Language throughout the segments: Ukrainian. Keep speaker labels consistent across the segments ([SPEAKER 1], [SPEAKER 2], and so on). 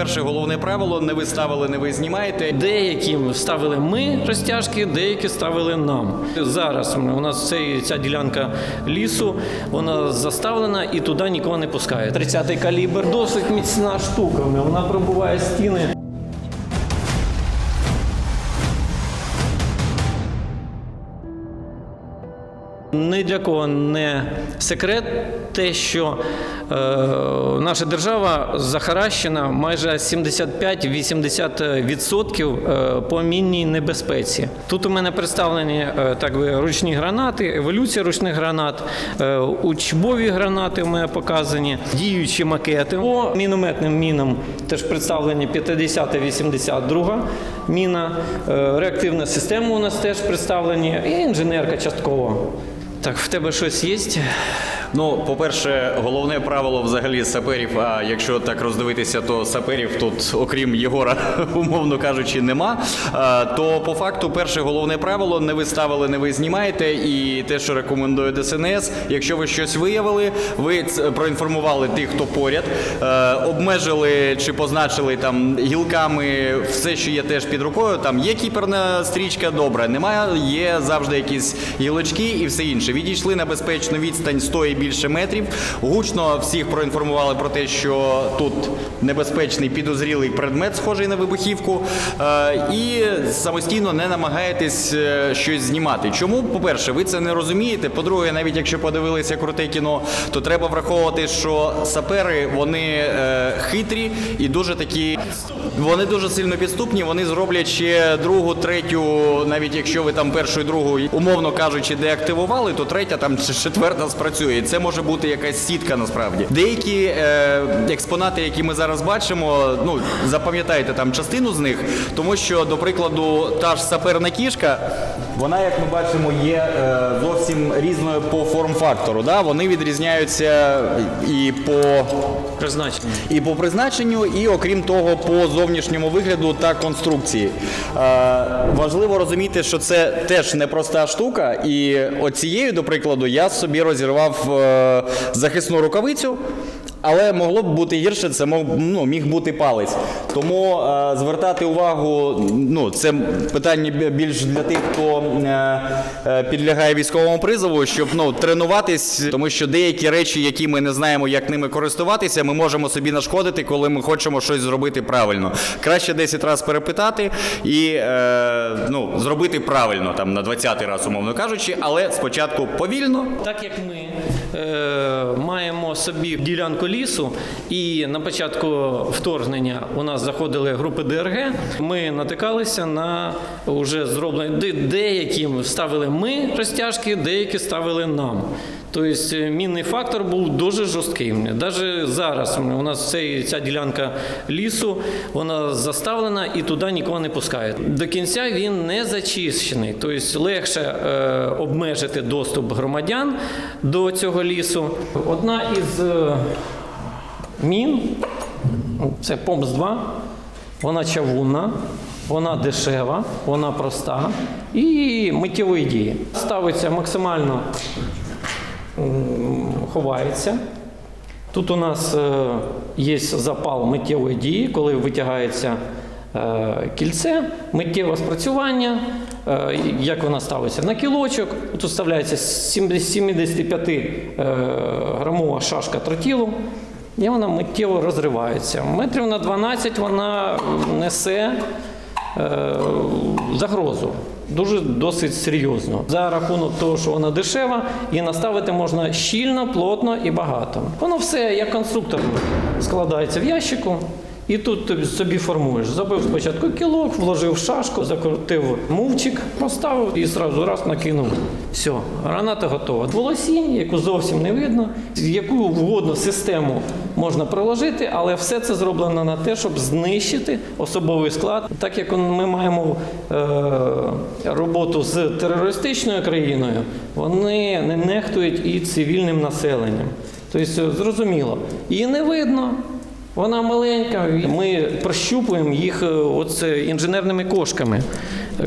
[SPEAKER 1] перше головне правило не ви ставили, не ви знімаєте.
[SPEAKER 2] Деякі ставили ми розтяжки, деякі ставили нам. Зараз у нас цей, ця ділянка лісу, вона заставлена і туди нікого не пускає. 30-й калібр досить міцна штука. Вона пробуває стіни. Ні для кого не секрет те, що е, наша держава захаращена майже 75-80% е, по мінній небезпеці. Тут у мене представлені е, так би ручні гранати, еволюція ручних гранат, е, учбові гранати у мене показані, діючі макети. По мінометним мінам теж представлені 50-82 міна, е, реактивна система у нас теж представлені, і інженерка частково. Так, в тебе щось є?
[SPEAKER 1] Ну, по-перше, головне правило взагалі саперів. А якщо так роздивитися, то саперів тут, окрім Єгора, умовно кажучи, нема. То по факту, перше головне правило не ви ставили, не ви знімаєте. І те, що рекомендує ДСНС, якщо ви щось виявили, ви проінформували тих, хто поряд, е, обмежили чи позначили там гілками все, що є теж під рукою. Там є кіперна стрічка, добре, немає, є завжди якісь гілочки і все інше. Відійшли на безпечну відстань 100 і більше метрів. Гучно всіх проінформували про те, що тут небезпечний підозрілий предмет, схожий на вибухівку, е, і самостійно не намагаєтесь е, щось знімати. Чому? По-перше, ви це не розумієте. По-друге, навіть якщо подивилися круте кіно, то треба враховувати, що сапери вони е, хитрі і дуже такі. Вони дуже сильно підступні. Вони зроблять ще другу, третю, навіть якщо ви там першу і другу, умовно кажучи, деактивували, то третя там чи четверта спрацює. Це може бути якась сітка насправді. Деякі е, експонати, які ми зараз бачимо, ну запам'ятайте там частину з них, тому що, до прикладу, та ж саперна кішка, вона, як ми бачимо, є е, зовсім різною по форм-фактору. Да? Вони відрізняються і по
[SPEAKER 2] Призначення.
[SPEAKER 1] і по призначенню, і окрім того, по зовнішньому вигляду та конструкції. Е, важливо розуміти, що це теж непроста штука, і оцією, до прикладу, я собі розірвав е, захисну рукавицю. Але могло б бути гірше, це мог, ну, міг бути палець. Тому е, звертати увагу, ну це питання більш для тих, хто е, е, підлягає військовому призову, щоб ну, тренуватись, тому що деякі речі, які ми не знаємо, як ними користуватися, ми можемо собі нашкодити, коли ми хочемо щось зробити правильно. Краще 10 разів перепитати і е, ну, зробити правильно, там на 20-й раз, умовно кажучи, але спочатку повільно,
[SPEAKER 2] Так як ми маємо собі ділянку лісу, і на початку вторгнення у нас заходили групи ДРГ, ми натикалися на вже зроблені де- деякі ставили ми розтяжки, деякі ставили нам. Тобто е, мінний фактор був дуже жорсткий. Навіть зараз у нас ця ділянка лісу, вона заставлена і туди нікого не пускають. До кінця він не зачищений. Тобто легше е, обмежити доступ громадян до цього лісу. Одна із е, мін, це ПОМС-2, вона чавунна, вона дешева, вона проста і миттєвої дії. Ставиться максимально ховається. Тут у нас е, є запал миттєвої дії, коли витягається е, кільце, миттєве спрацювання, е, як вона ставиться на кілочок. Тут вставляється 75 е, грамова шашка тротілу, і вона миттєво розривається. Метрів на 12 вона несе загрозу. Дуже досить серйозно. За рахунок того, що вона дешева, і наставити можна щільно, плотно і багато. Воно все як конструктор складається в ящику. І тут собі формуєш. Забив спочатку кілок, вложив шашку, закрутив мувчик, поставив і зразу раз накинув. Все, граната готова. Волосінь, яку зовсім не видно, яку угодно систему можна приложити, але все це зроблено на те, щоб знищити особовий склад. Так як ми маємо е, роботу з терористичною країною, вони не нехтують і цивільним населенням. Тобто, зрозуміло, її не видно. Вона маленька, ми прощупуємо їх е, оце інженерними кошками,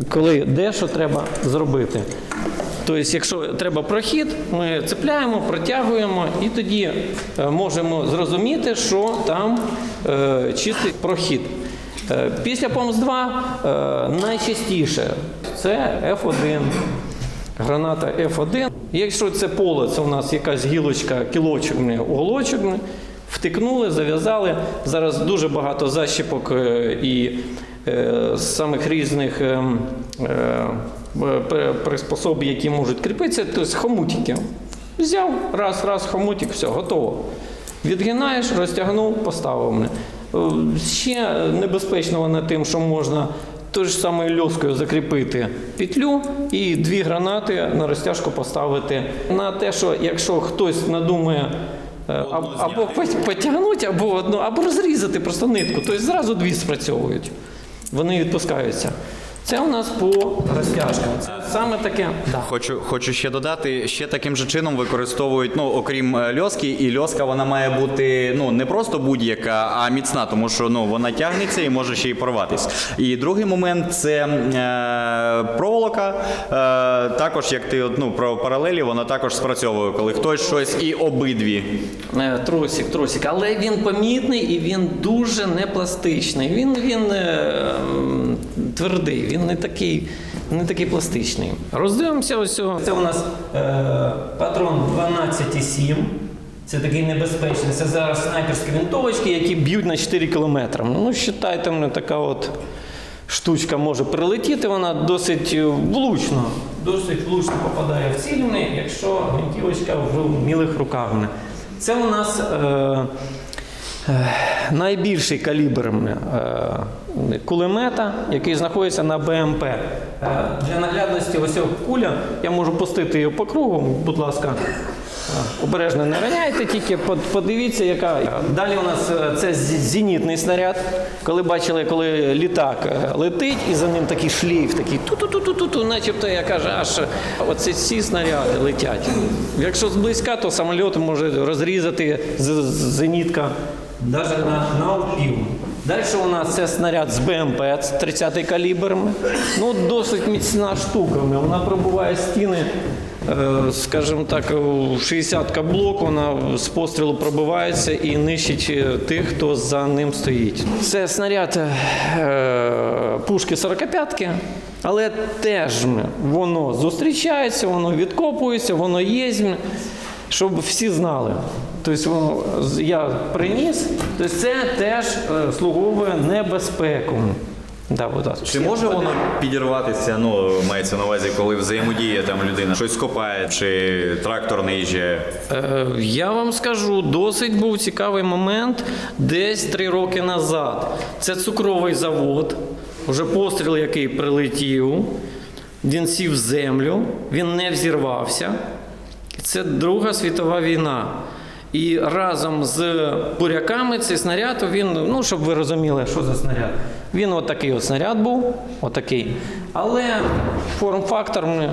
[SPEAKER 2] коли де що треба зробити. Тобто, якщо треба прохід, ми цепляємо, протягуємо і тоді е, можемо зрозуміти, що там е, чистий прохід. Після ПОМС-2 е, найчастіше це F1, граната F1. Якщо це поле, це у нас якась гілочка, кілочок, уголочок, втикнули, зав'язали. Зараз дуже багато защіпок е, і е, самих різних е, е, приспособ, які можуть кріпитися, тобто хомутики. Взяв, раз, раз, хомутик, все, готово. Відгинаєш, розтягнув, поставив. мене. Ще небезпечно вона тим, що можна тою ж самою льоскою закріпити петлю і дві гранати на розтяжку поставити. На те, що якщо хтось надумає е, або пот- потягнути, або одну, або розрізати просто нитку, тобто зразу дві спрацьовують. Вони відпускаються. Це у нас по розтяжкам. Це саме таке. Да.
[SPEAKER 1] Хочу, хочу ще додати, ще таким же чином використовують, ну окрім е, льоски, і льоска вона має бути ну не просто будь-яка, а міцна, тому що ну вона тягнеться і може ще й порватись. І другий момент це е, проволока. Е, також, як ти ну, про паралелі, вона також спрацьовує, коли хтось щось і обидві.
[SPEAKER 2] Е, Тросик, тросик, але він помітний і він дуже непластичний. Він, він е, твердий, він не такий, не такий пластичний. Роздивимося ось. Це у нас е, патрон 12,7. Це такий небезпечний. Це зараз снайперські винтовочки, які б'ють на 4 кілометри. Ну, вважайте, мене така от штучка може прилетіти, вона досить е, влучно, досить влучно попадає в ціль, якщо гвинтівочка в вмілих руках. Це у нас е, найбільший калібр е, кулемета, який знаходиться на БМП. Е, для наглядності ось куля, я можу пустити її по кругу, будь ласка. Е, Обережно не раняйте, тільки подивіться, яка. Далі у нас це зенітний снаряд. Коли бачили, коли літак летить, і за ним такий шлейф, такий ту-ту-ту-ту-ту, начебто я кажу, аж оце ці снаряди летять. Якщо зблизька, то самоліт може розрізати зенітка навіть на, на опів. Далі у нас це снаряд з БМП, 30-й калібр. Ну, досить міцна штука. Вона пробуває стіни Е, скажімо так, у 60 блок вона з пострілу пробивається і нищить е, тих, хто за ним стоїть. Це снаряд е, пушки 45-ки, але теж воно зустрічається, воно відкопується, воно є, щоб всі знали. Тобто я приніс, тобто це теж е, слуговує небезпеку. Да, будь ласка.
[SPEAKER 1] Чи може воно підірватися? Ну мається на увазі, коли взаємодіє там людина, щось копає, чи трактор не їжджає?
[SPEAKER 2] Е, Я вам скажу, досить був цікавий момент десь три роки назад. Це цукровий завод, вже постріл, який прилетів, він сів в землю, він не взірвався. Це Друга світова війна. І разом з буряками цей снаряд, він, ну, щоб ви розуміли, що за снаряд. Він отакий от снаряд був, отакий. Але форм-фактор ну,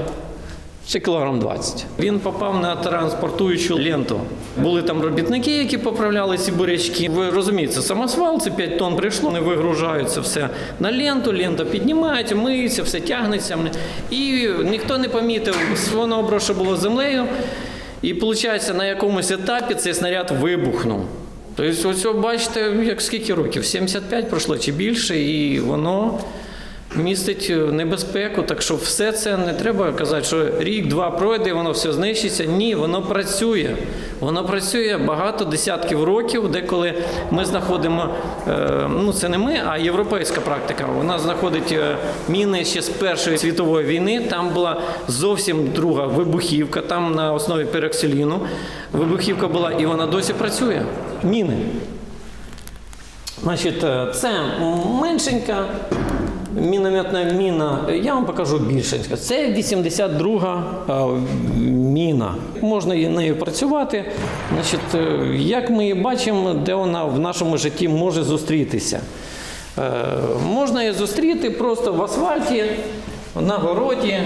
[SPEAKER 2] ще кілограм 20. Він попав на транспортуючу ленту. Були там робітники, які поправляли ці бурячки. Ви розумієте, самосвал, це 5 тонн прийшло, вони вигружаються все на ленту, лента піднімається, миється, все тягнеться. І ніхто не помітив, воно оброше було землею. І виходить, на якомусь етапі цей снаряд вибухнув. Тобто, ось бачите, як скільки років? 75 пройшло чи більше, і воно містить е, небезпеку. Так що все це не треба казати, що рік-два пройде, воно все знищиться. Ні, воно працює. Воно працює багато десятків років, деколи ми знаходимо, е, ну це не ми, а європейська практика. Вона знаходить е, міни ще з Першої світової війни. Там була зовсім друга вибухівка, там на основі пероксиліну вибухівка була, і вона досі працює. Міни. Значить, це меншенька мінометна міна. Я вам покажу більшенька. Це 82 е, міна. Можна нею працювати. Значить, е, як ми її бачимо, де вона в нашому житті може зустрітися. Е, Можна її зустріти просто в асфальті, на городі,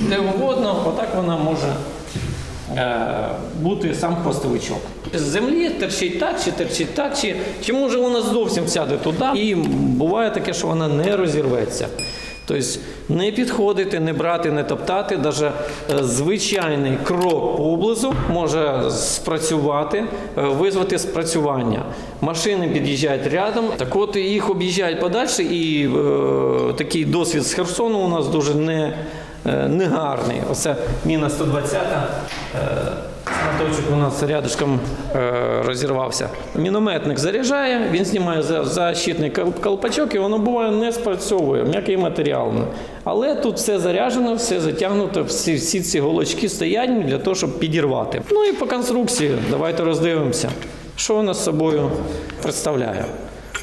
[SPEAKER 2] де угодно. Отак вона може бути сам хвостовичок. З землі терчить так, чи терчить так, чи, чи може вона зовсім сяде туди. І буває таке, що вона не розірветься. Тобто не підходити, не брати, не топтати. Навіть звичайний крок поблизу може спрацювати, е, визвати спрацювання. Машини під'їжджають рядом, так от їх об'їжджають подальше, і е, такий досвід з Херсону у нас дуже не, е, негарний. Оце міна 120. Е, Снаточок у нас рядышком е, розірвався. Мінометник заряджає, він знімає защитний колпачок, і воно буває не спрацьовує, м'який матеріал. Але тут все заряджено, все затягнуто, всі, всі ці голочки стоять для того, щоб підірвати. Ну і по конструкції, давайте роздивимося, що вона з собою представляє.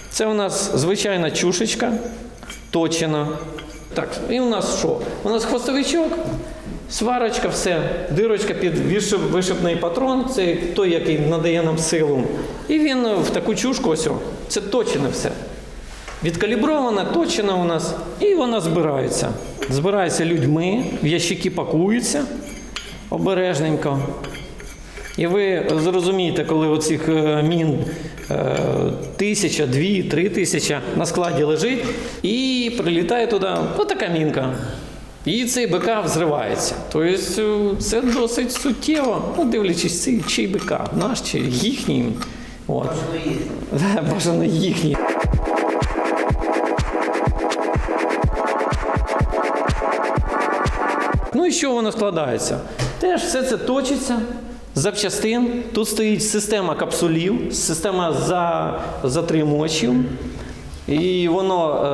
[SPEAKER 2] Це у нас звичайна чушечка, точена. Так, і у нас що? У нас хвостовичок, сварочка, все, дирочка під вишипний патрон, це той, який надає нам силу. І він в таку чушку, ось, це точене все. Відкалібрована, точена у нас, і вона збирається. Збирається людьми, в ящики пакуються обережненько. І ви зрозумієте, коли оцих е, мін е, тисяча, дві, три тисяча на складі лежить, і прилітає туди отака мінка. І цей БК взривається. Тобто е, це досить суттєво, ну, дивлячись, цей, чий БК, наш чи їхній. От. Бажано їхній. Ну і що воно складається? Теж все це точиться. Запчастин. Тут стоїть система капсулів, система за, затримувачів. І воно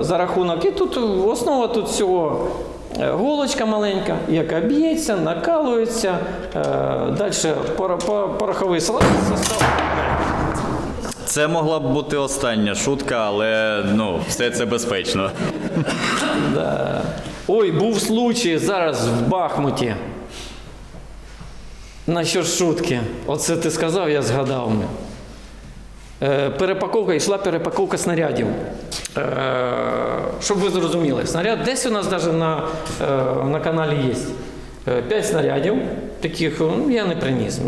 [SPEAKER 2] е, за рахунок. І тут основа тут всього е, голочка маленька, яка б'ється, накалується. Е, далі пор, пор, пороховий состав.
[SPEAKER 1] Це могла б бути остання шутка, але ну, все це безпечно.
[SPEAKER 2] Да. Ой, був случай зараз в Бахмуті. Насчет шутки. Оце ти сказав, я згадав. Е, перепаковка, йшла перепаковка снарядів. Е, щоб ви зрозуміли, снаряд десь у нас навіть на, е, на каналі є. П'ять снарядів, таких ну, я не приніс.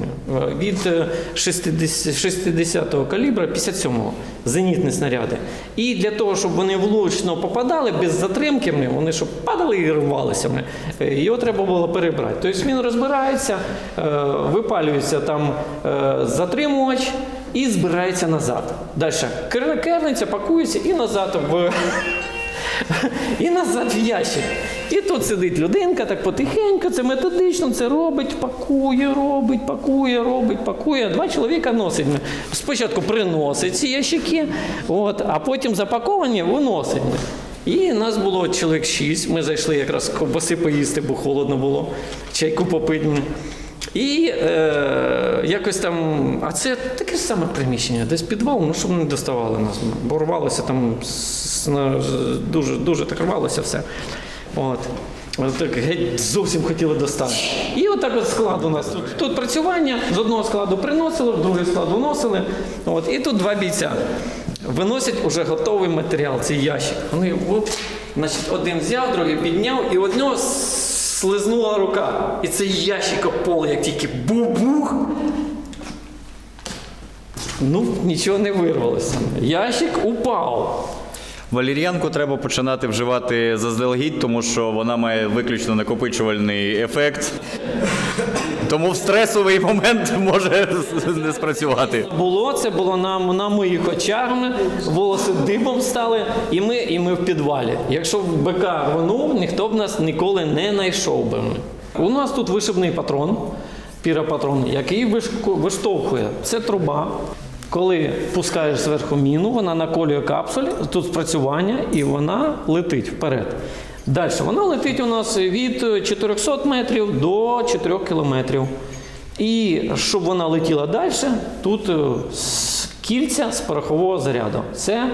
[SPEAKER 2] Від е, 60, 60-го калібра 57-го зенітні снаряди. І для того, щоб вони влучно попадали без затримки, вони щоб падали і рвалися. Його треба було перебрати. Тобто він розбирається, випалюється там затримувач і збирається назад. Далі кер- керниця пакується і назад в. І назад в ящик. І тут сидить людинка, так потихеньку, це методично, це робить, пакує, робить, пакує, робить, пакує. Два чоловіка носить. Спочатку приносить ці ящики, от, а потім запаковані виносить. І нас було чоловік шість. Ми зайшли якраз ковбаси поїсти, бо холодно було, чайку попити. І е, якось там, а це таке саме приміщення, десь підвал, ну щоб не доставали нас. Бо рвалося там дуже, дуже так рвалося все. От. Так геть зовсім хотіли достати. І отак от склад у нас. Тут, тут працювання, з одного складу приносили, в другий склад вносили. От. І тут два бійця. Виносять уже готовий матеріал, цей ящик. Вони оп, значить, один взяв, другий підняв, і одного слизнула рука. І цей ящик опол, пол, як тільки бух-бух. Ну, нічого не вирвалося. Ящик упав.
[SPEAKER 1] Валір'янку треба починати вживати заздалегідь, тому що вона має виключно накопичувальний ефект. Тому в стресовий момент може не спрацювати.
[SPEAKER 2] Було це було на, на моїх очах, волоси дибом стали, і ми, і ми в підвалі. Якщо б БК рванув, ніхто б нас ніколи не знайшов би. У нас тут вишибний патрон, піропатрон, який виштовхує. Це труба. Коли пускаєш зверху міну, вона наколює капсуль, тут спрацювання, і вона летить вперед. Далі вона летить у нас від 400 метрів до 4 кілометрів. І щоб вона летіла далі, тут е, кільця з порохового заряду. Це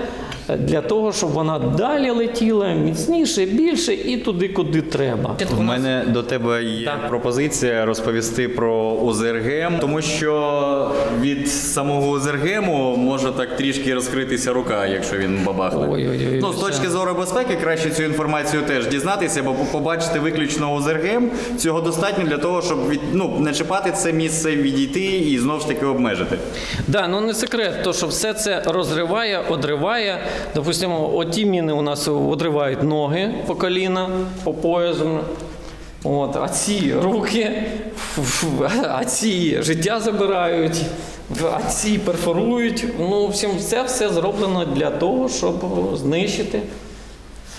[SPEAKER 2] для того, щоб вона далі летіла міцніше, більше і туди, куди треба.
[SPEAKER 1] У мене до тебе є
[SPEAKER 2] Так.
[SPEAKER 1] пропозиція розповісти про УЗРГ, тому що від самого УЗРГему може так трішки розкритися рука, якщо він бабахне.
[SPEAKER 2] Ой-ой-ой,
[SPEAKER 1] ну, з
[SPEAKER 2] це-
[SPEAKER 1] точки зору безпеки, краще цю інформацію теж дізнатися, бо побачити виключно УЗРГ цього достатньо для того, щоб від, ну, не чіпати це місце, відійти і знову ж таки обмежити.
[SPEAKER 2] Да, ну не секрет. то що все це розриває, одриває. Допустимо, оті міни у нас відривають ноги по коліна, по поясу. От, а ці руки, а ці життя забирають, а ці перфорують. Ну, всім це все зроблено для того, щоб знищити.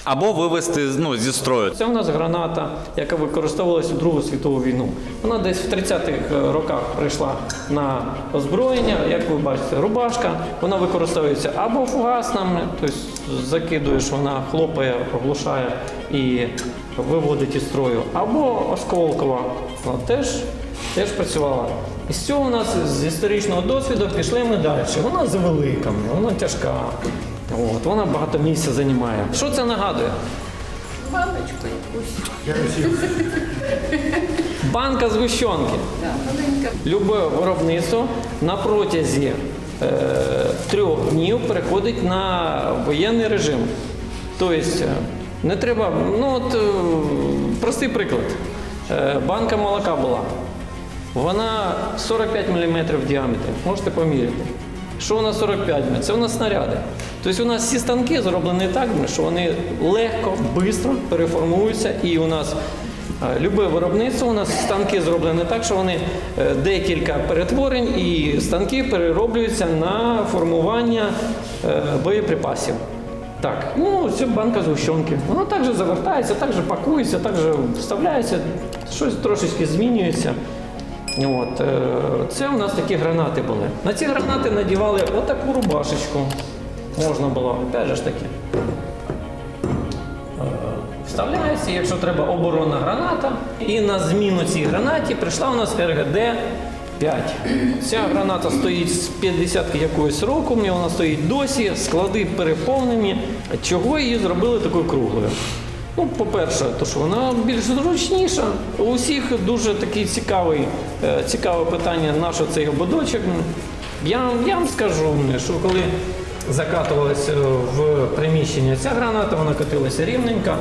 [SPEAKER 1] Або вивести ну, зі строю.
[SPEAKER 2] Це у нас граната, яка використовувалася у Другу світову війну. Вона десь в 30-х роках прийшла на озброєння. Як ви бачите, рубашка. Вона використовується або фугасними, тобто закидуєш, вона хлопає, оглушає і виводить із строю, або осколкова. Вона теж, теж працювала. І з цього у нас з історичного досвіду пішли ми далі. Вона завелика, вона тяжка. От, вона багато місця займає. Що це нагадує?
[SPEAKER 3] Баночку якусь.
[SPEAKER 2] Банка згущенки. Любе виробництво на протязі е, трьох днів переходить на воєнний режим. Тобто е, не треба. Ну от е, простий приклад. Е, банка молока була. Вона 45 мм в діаметрі. Можете поміряти. Що у нас 45 мм? Це у нас снаряди. Тобто у нас всі станки зроблені так, що вони легко, швидко переформуються, і у нас е, любе виробництво, у нас станки зроблені так, що вони е, декілька перетворень і станки перероблюються на формування е, боєприпасів. Так, ну це банка згущенки. Вона також завертається, також пакується, також вставляється, щось трошечки змінюється. От, е, це у нас такі гранати були. На ці гранати надівали отаку рубашечку. Можна було, опять же ж таки. Е, Вставляється, якщо треба оборонна граната. І на зміну цій гранаті прийшла у нас РГД 5. Ця граната стоїть з 50 якогось року, вона стоїть досі, склади переповнені. Чого її зробили такою круглою? Ну, по-перше, то що вона більш зручніша. У всіх дуже такий цікавий, е, цікаве питання, на що цей ободочок. Я, я вам скажу, що коли закатувалася в приміщення ця граната, вона катилася рівненько.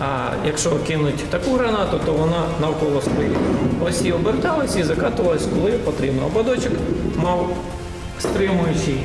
[SPEAKER 2] А якщо кинуть таку гранату, то вона навколо своєї осі оберталася і закатувалась, коли потрібно. Ободочок мав стримуючий